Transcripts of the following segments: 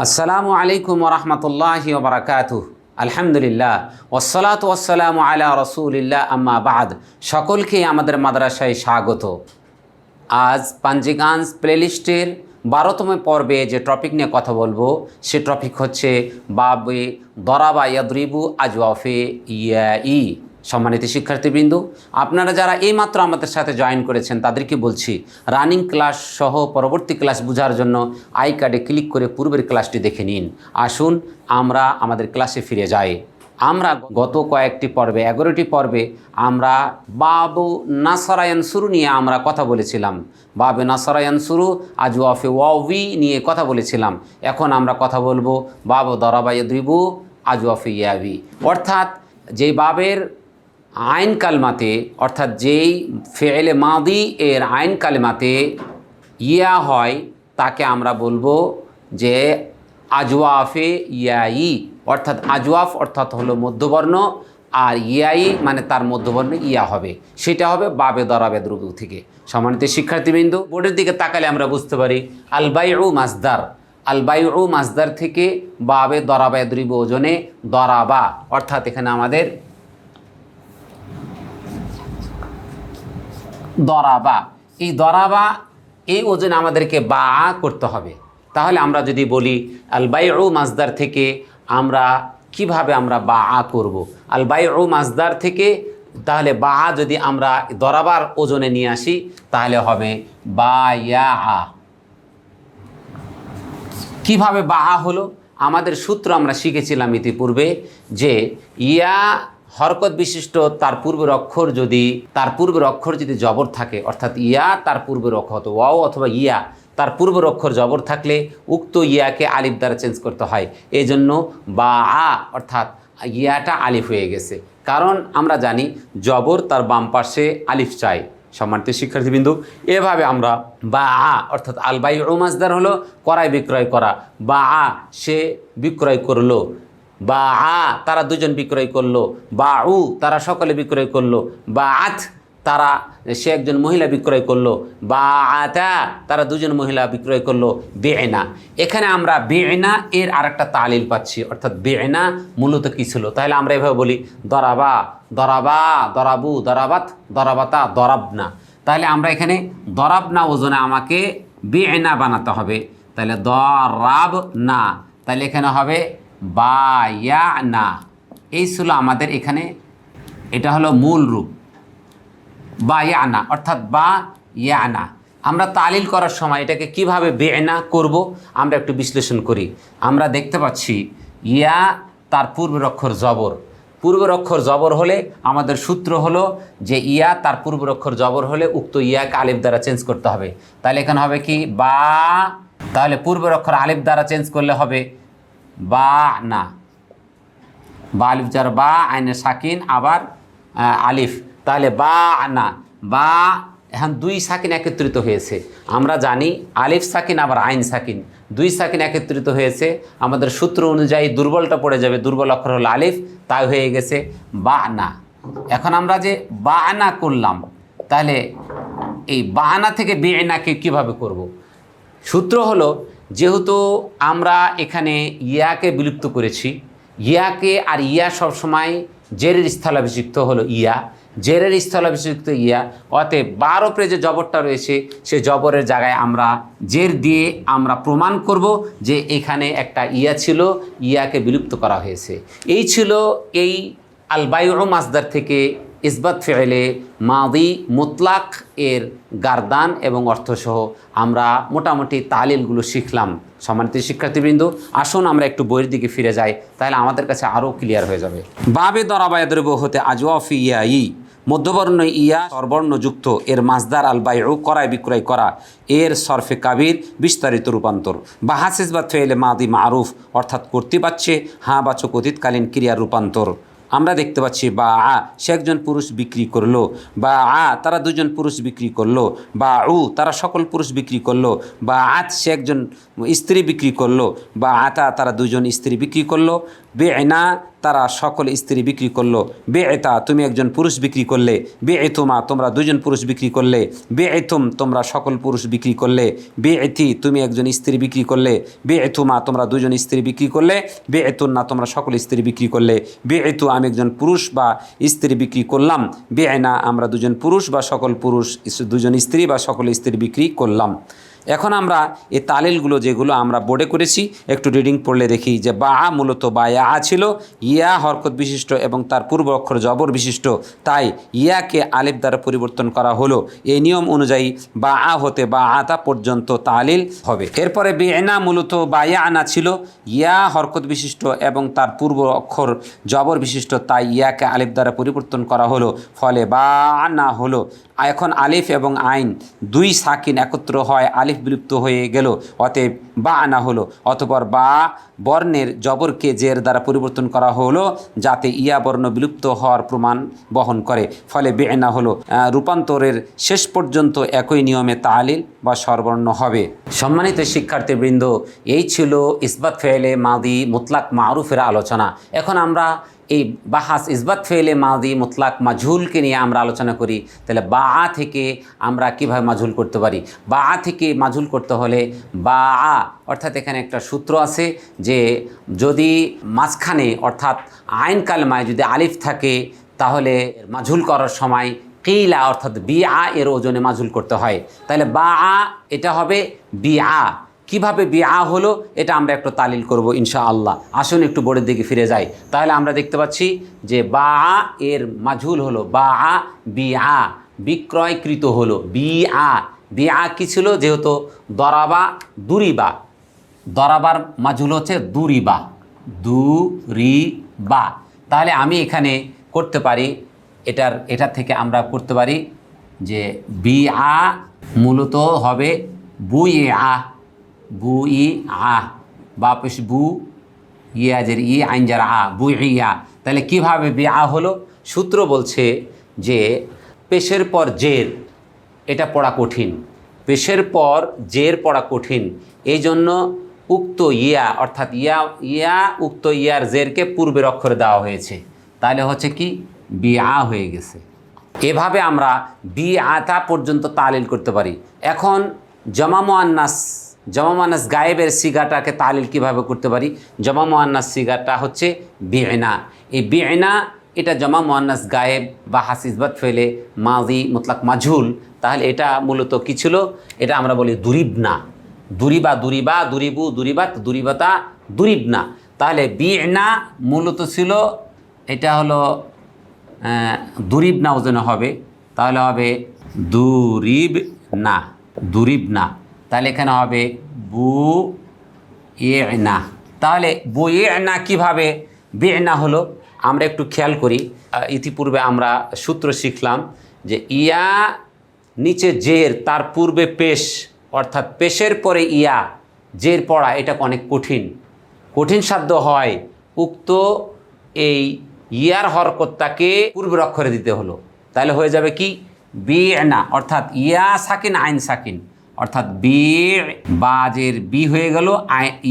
আসসালামু আলাইকুম রহমতুল্লাহি আলহামদুলিল্লাহ। ওসলাত ওসালাম আলা রসুলিল্লাহ, আম্মা বাদ। সকলকে আমাদের মাদ্রাসায় স্বাগত। আজ পাঞ্জিগাঞ্জ প্লেলিস্টের বারোতম পর্বে যে টপিক নিয়ে কথা বলব, সে টপিক হচ্ছে বাবে দরাবা ইয়াদরিবু আজওয়াফে ইয়া ই। সম্মানিত শিক্ষার্থীবৃন্দু, আপনারা যারা এইমাত্র আমাদের সাথে জয়েন করেছেন, তাদেরকে বলছি রানিং ক্লাস সহ পরবর্তী ক্লাস বোঝার জন্য আই কার্ডে ক্লিক করে পূর্বের ক্লাসটি দেখে নিন। আসুন, আমরা আমাদের ক্লাসে ফিরে যাই। আমরা গত কয়েকটি পর্বে, এগারোটি পর্বে আমরা বাবু নাসরায়ন শুরু নিয়ে আমরা কথা বলেছিলাম। বাবু নাসরায়ন শুরু আজ ওয়াফে ওয়াবি নিয়ে কথা বলেছিলাম। এখন আমরা কথা বলব বাবু দরাবাই দ্রিবু আজ ওয়াফে ইয়াবি অর্থাৎ, যেই বাবের আইন কালমাতে, অর্থাৎ যেই ফেলে মাদি এর আইন কালমাতে ইয়া হয়, তাকে আমরা বলব যে আজওয়াফে ইয়াই। অর্থাৎ আজওয়াফ অর্থাৎ হলো মধ্যবর্ণ, আর ইয়াই মানে তার মধ্যবর্ণ ইয়া হবে। সেটা হবে বাবে দরাবে দ্রুব থেকে। সম্মানিত শিক্ষার্থীবৃন্দ, বোর্ডের দিকে তাকালে আমরা বুঝতে পারি আলবাইউ মাসদার। আলবাইউ মাসদার থেকে বাবে দরাবে দ্রিব ওজনে দরাবা। অর্থাৎ এখানে আমাদের দরাবা। এই দরাবা, এই ওজন আমাদেরকে বা করতে হবে। তাহলে আমরা যদি বলি আল ও মাজদার থেকে আমরা কীভাবে আমরা বা করব? আল ও মাজদার থেকে, তাহলে বা যদি আমরা দরাবার ওজনে নিয়ে আসি, তাহলে হবে বা ইয়া আ কীভাবে বা হলো? আমাদের সূত্র আমরা শিখেছিলাম ইতিপূর্বে যে ইয়া হরকত বিশিষ্ট, তার পূর্বের অক্ষর যদি, তার পূর্বের অক্ষর যদি জবর থাকে, অর্থাৎ ইয়া, তার পূর্বের অক্ষর ওয়াও অথবা ইয়া, তার পূর্বের অক্ষর জবর থাকলে উক্ত ইয়াকে আলিফ দ্বারা চেঞ্জ করতে হয়। এই জন্য বা, আ, অর্থাৎ ইয়াটা আলিফ হয়ে গেছে। কারণ আমরা জানি জবর তার বাম পাশে আলিফ চাই। সম্মানিত শিক্ষার্থীবিন্দু, এভাবে আমরা বা, আ, অর্থাৎ আলবাই ওমাজদার হলো করাই বিক্রয় করা। বা, আ, সে বিক্রয় করল। বা আ, তারা দুজন বিক্রয় করল। বা উ, তারা সকলে বিক্রয় করল। বা আথ তারা, সে একজন মহিলা বিক্রয় করল। বা আতা, তারা দুজন মহিলা বিক্রয় করল। বেএনা এখানে আমরা বেএনা এর আরেকটা তালিল পাচ্ছি। অর্থাৎ বেএনা মূলত কী ছিল? তাহলে আমরা এভাবে বলি, দরাবা দরাবা, দরাবু, দরাবাত, দরাবাতা, দরাবনা। তাহলে আমরা এখানে দরাবনা ওজনে আমাকে বেএনা বানাতে হবে। তাহলে দরাব না তাহলে এখানে হবে বা ইয়া না এই ছিল আমাদের এখানে, এটা হলো মূল রূপ। বা ইয়ানা অর্থাৎ বা ইয়ানা আমরা তালিল করার সময় এটাকে কীভাবে বেনা করব, আমরা একটু বিশ্লেষণ করি। আমরা দেখতে পাচ্ছি, ইয়া তার পূর্বের অক্ষর জবর। পূর্বের অক্ষর জবর হলে আমাদের সূত্র হলো যে ইয়া তার পূর্বের অক্ষর জবর হলে উক্ত ইয়াকে আলিফ দ্বারা চেঞ্জ করতে হবে। তাহলে এখানে হবে কি? বা, তাহলে পূর্বের অক্ষর আলিফ দ্বারা চেঞ্জ করলে হবে বা না। বা আলিফ যার বা আইনে সাকিন, আবার আলিফ। তাহলে বা না। বা, এখন দুই সাকিন একত্রিত হয়েছে। আমরা জানি আলিফ সাকিন, আবার আইন সাকিন। দুই সাকিন একত্রিত হয়েছে। আমাদের সূত্র অনুযায়ী দুর্বলটা পড়ে যাবে। দুর্বল অক্ষর হলো আলিফ, তাই হয়ে গেছে বা না। এখন আমরা যে বা না করলাম, তাহলে এই বাহানা থেকে বেনাকে কীভাবে করব। সূত্র হলো যেহেতু আমরা এখানে ইয়াকে বিলুপ্ত করেছি, ইয়াকে আর ইয়া সবসময় জেরের স্থলাভিষিক্ত হলো ইয়া। জেরের স্থলাভিষিক্ত ইয়া। অতএব বারো প্রে যে জবরটা রয়েছে, সে জবরের জায়গায় আমরা জের দিয়ে আমরা প্রমাণ করব যে এখানে একটা ইয়া ছিল, ইয়াকে বিলুপ্ত করা হয়েছে। এই ছিল এই আলবায়ু মাসদার থেকে ইসবাত ফেলে মাদি মুতলাক এর গারদান এবং অর্থসহ আমরা মোটামুটি তালিলগুলো শিখলাম। সম্মানিত শিক্ষার্থীবৃন্দ, আসুন আমরা একটু বইয়ের দিকে ফিরে যাই, তাহলে আমাদের কাছে আরও ক্লিয়ার হয়ে যাবে। বাবে দরাবায়দ্রব হতে আজওয়াফি ইয়া ই মধ্যবর্ণ ইয়া সর্বর্ণযুক্ত এর মাসদার আল বাইউ করায় বিক্রয় করা, এর সরফে কাবির বিস্তারিত রূপান্তর। বা হাসিস বা ফেলে মাদি মারুফ, অর্থাৎ করতে পারছে হাঁ বাচক অতীতকালীন ক্রিয়ার রূপান্তর। আমরা দেখতে পাচ্ছি, বা আ, সে একজন পুরুষ বিক্রি করল, বা আ, তারা দুজন পুরুষ বিক্রি করল, বা উ, তারা সকল পুরুষ বিক্রি করল, বা আত, সে একজন স্ত্রী বিক্রি করল, বা আতা, তারা দুজন স্ত্রী বিক্রি করল বে না তারা সকল স্ত্রী বিক্রি করল। বে এতা তুমি একজন পুরুষ বিক্রি করলে। বে এতুমা তোমরা দুজন পুরুষ বিক্রি করলে। বে এতুম তোমরা সকল পুরুষ বিক্রি করলে। বে এতি তুমি একজন স্ত্রী বিক্রি করলে। বে এতুমা তোমরা দুজন স্ত্রী বিক্রি করলে। বে এতুন না তোমরা সকল স্ত্রী বিক্রি করলে। বে এতু আমি একজন পুরুষ বা স্ত্রী বিক্রি করলাম। বে না আমরা দুজন পুরুষ বা সকল পুরুষ দুজন স্ত্রী বা সকল স্ত্রী বিক্রি করলাম। এখন আমরা এই তালিলগুলো যেগুলো আমরা বোর্ডে করেছি, একটু রিডিং পড়লে দেখি যে বা আ মূলত বা ইয়া আ ছিল, ইয়া হরকত বিশিষ্ট এবং তার পূর্ব অক্ষর জবর বিশিষ্ট, তাই ইয়াকে আলিফ দ্বারা পরিবর্তন করা হলো। এই নিয়ম অনুযায়ী বা আ হতে বা আতা পর্যন্ত তালিল হবে। এরপরে বেনা মূলত বা ইয়া আনা ছিল, ইয়া হরকত বিশিষ্ট এবং তার পূর্ব অক্ষর জবর বিশিষ্ট, তাই ইয়াকে আলিফ দ্বারা পরিবর্তন করা হলো। ফলে বা আনা হলো। এখন আলিফ এবং আইন দুই সাকিন একত্র হয় আলিফ বিলুপ্ত হয়ে গেল অতএব বা আনা হলো অতপর বা বর্ণের জবরকে জের দ্বারা পরিবর্তন করা হলো যাতে ইয়া বর্ণ বিলুপ্ত হওয়ার প্রমাণ বহন করে। ফলে বেএনা হলো আহ, রূপান্তরের শেষ পর্যন্ত একই নিয়মে তালিল বা সর্বর্ণ হবে। সম্মানিত শিক্ষার্থীবৃন্দ এই ছিল ইসবাত ফেলে মাদি মুতলাক মারুফের আলোচনা। এখন আমরা এই বাহাস ইসবাত ফেলে মাদি মুতলাক মাঝুলকে নিয়ে আমরা আলোচনা করি, তাহলে বা আ থেকে আমরা কীভাবে মাঝুল করতে পারি? বা আ থেকে মাঝুল করতে হলে বা আ, অর্থাৎ এখানে একটা সূত্র আছে যে যদি মাঝখানে, অর্থাৎ আইন কালমায় যদি আলিফ থাকে, তাহলে মাঝুল করার সময় কিলা, অর্থাৎ বি আ এর ওজনে মাজুল করতে হয়। তাহলে বা আ এটা হবে বি আ। কীভাবে বি আ হলো, এটা আমরা একটু তালিল করব ইনশা আল্লাহ আসুন একটু বোর্ডের দিকে ফিরে যাই। তাহলে আমরা দেখতে পাচ্ছি যে বা এর মাঝুল হলো, বা আ বি আ বিক্রয়কৃত হলো বি আ বি আ কী ছিল? যেহেতু দরাবা, দুরিবা। দরাবার মাজুল হচ্ছে দুরিবা। দু রি বা তাহলে আমি এখানে করতে পারি, এটার এটার থেকে আমরা করতে পারি যে বি আ মূলত হবে বু ই আ বু ই আ বা পেশ বু ইয়াজের ই আইনজার আ, বু ইয়া। তাহলে কীভাবে বি আ হলো? সূত্র বলছে যে পেশের পর জের, এটা পড়া কঠিন। পেশের পর জের পড়া কঠিন। এই জন্য উক্ত ইয়া, অর্থাৎ ইয়া ইয়া, উক্ত ইয়ার জেরকে পূর্বের অক্ষরে দেওয়া হয়েছে। তাহলে হচ্ছে কি? বিয়া হয়ে গেছে। এভাবে আমরা বি আতা পর্যন্ত তালিল করতে পারি। এখন জমা মোয়ান্নাস জমা মোয়ান্নাস গায়েবের সিগাটাকে তালিল কীভাবে করতে পারি? জমা মোয়ান্নাস সিগাটা হচ্ছে বিএনা এই বিএনা এটা জমা মোয়ান্নাস গায়েব বা হাসিসবাদ ফেলে মাজি মতলাক মাঝুল, তাহলে এটা মূলত কী ছিল? এটা আমরা বলি দুরিবনা। দুরিবা দুরিবা, দুরিবু, দুরিবাত, দুরিবাতা, দুরিবনা। তাহলে বিএনা মূলত ছিল, এটা হলো দুরিব না ওজনে হবে, তাহলে হবে দুরিব না দুরিব না তাহলে এখানে হবে বু এ না তাহলে বু এ না কীভাবে? বে না হলো, আমরা একটু খেয়াল করি ইতিপূর্বে আমরা সূত্র শিখলাম যে ইয়া নিচে জের, তার পূর্বে পেশ, অর্থাৎ পেশের পরে ইয়া, জের পড়া, এটা অনেক কঠিন। কঠিন সাধ্য হয়। উক্ত এই ইয়ার হরকতটাকে পূর্বের অক্ষরে দিতে হলো। তাহলে হয়ে যাবে কি? বি না অর্থাৎ ইয়া সাকিন, আইন সাকিন। অর্থাৎ বি বাজের বি হয়ে গেল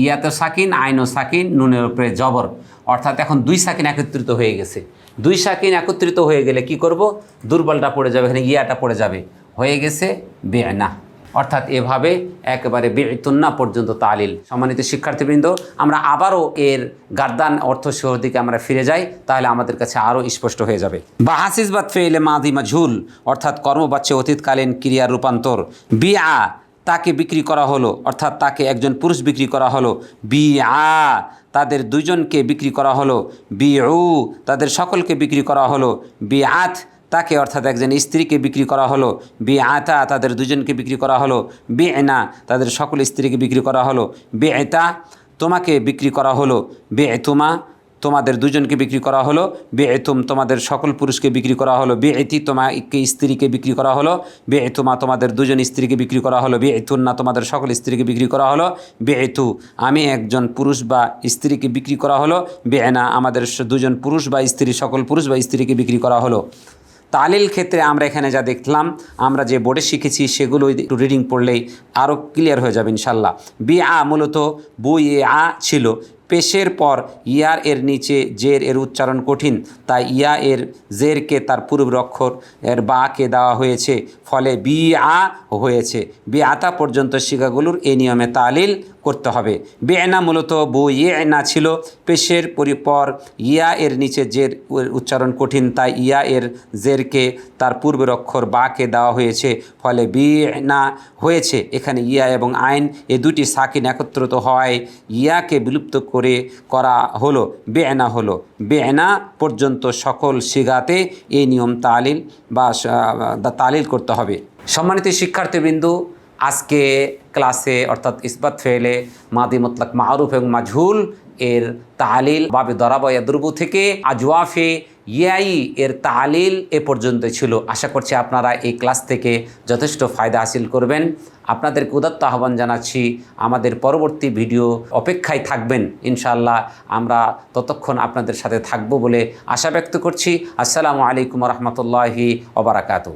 ইয়াতে সাকিন, আইনও সাকিন, নুনের উপরে জবর। অর্থাৎ এখন দুই সাকিন একত্রিত হয়ে গেছে। দুই সাকিন একত্রিত হয়ে গেলে কি করব? দুর্বলটা পড়ে যাবে, এখানে ইয়াটা পড়ে যাবে। হয়ে গেছে বে না অর্থাৎ এভাবে একেবারে বেতুন্না পর্যন্ত তালিল। সম্মানিত শিক্ষার্থীবৃন্দ, আমরা আবারও এর গার্দান অর্থ সহ দিকে আমরা ফিরে যাই, তাহলে আমাদের কাছে আরও স্পষ্ট হয়ে যাবে। বা হাসিসবাদ ফেলে মাদি মাঝুল অর্থাৎ কর্মবাচ্যে অতীতকালীন ক্রিয়ার রূপান্তর। বিআ তাকে বিক্রি করা হলো, অর্থাৎ তাকে একজন পুরুষ বিক্রি করা হলো। বি আ তাদের দুজনকে বিক্রি করা হলো। বি উ তাদের সকলকে বিক্রি করা হলো। বি তাকে অর্থাৎ একজন স্ত্রীকে বিক্রি করা হলো বি আতা তাদের দুজনকে বিক্রি করা হলো বে এনা তাদের সকল স্ত্রীকে বিক্রি করা হলো বে এতা তোমাকে বিক্রি করা হলো বে এতুমা তোমাদের দুজনকে বিক্রি করা হলো বে এতুম তোমাদের সকল পুরুষকে বিক্রি করা হলো বে এতি তোমাকে স্ত্রীকে বিক্রি করা হলো বে এতুমা তোমাদের দুজন স্ত্রীকে বিক্রি করা হলো বে এতুন্না তোমাদের সকল স্ত্রীকে বিক্রি করা হলো বে এতু আমি একজন পুরুষ বা স্ত্রীকে বিক্রি করা হলো বে এনা আমাদের দুজন পুরুষ বা স্ত্রী সকল পুরুষ বা স্ত্রীকে বিক্রি করা হলো তালিল ক্ষেত্রে আমরা এখানে যা দেখলাম, আমরা যে বোর্ডে শিখেছি সেগুলো একটু রিডিং পড়লেই আরও ক্লিয়ার হয়ে যাবে ইনশাল্লাহ বি আ মূলত বু এ আ ছিল। পেশের পর ইয়ার এর নিচে জের এর উচ্চারণ কঠিন। তাই ইয়া এর জেরকে তার পূর্ব অক্ষর এর বাকে দেওয়া হয়েছে। ফলে বি আ হয়েছে। বি আতা পর্যন্ত শিকাগুলোর এই নিয়মে তালিল করতে হবে। বেএনা মূলত বু ইয়ে না ছিল। পেশের পরিপর ইয়া এর নিচে জের উচ্চারণ কঠিন, তাই ইয়া এর জেরকে তার পূর্বের অক্ষর বাকে দেওয়া হয়েছে। ফলে বি না হয়েছে। এখানে ইয়া এবং আইন এ দুটি সাকিন একত্রিত হওয়ায় ইয়াকে বিলুপ্ত করে করা হলো বেএনা হলো। বেএনা পর্যন্ত সকল শিগাতে এই নিয়ম তালিল বা তালিল করতে হবে। সম্মানিত শিক্ষার্থীবৃন্দু আজকে ক্লাসে অর্থাৎ ইসবাত ফেলে মাদি মতলাক মারুফ এবং মাজহুল এর তালিল বাবে দরাবয়া দুর্বু থেকে আজওয়াফে ইয়াই এর তালিল এ পর্যন্ত ছিল। আশা করছি আপনারা এই ক্লাস থেকে যথেষ্ট ফায়দা হাসিল করবেন। আপনাদের উদাত্ত আহ্বান জানাচ্ছি, আমাদের পরবর্তী ভিডিও অপেক্ষায় থাকবেন। ইনশাআল্লাহ আমরা ততক্ষণ আপনাদের সাথে থাকব বলে আশা ব্যক্ত করছি। আসসালামু আলাইকুম রহমতুল্লাহি ওবরাকাতু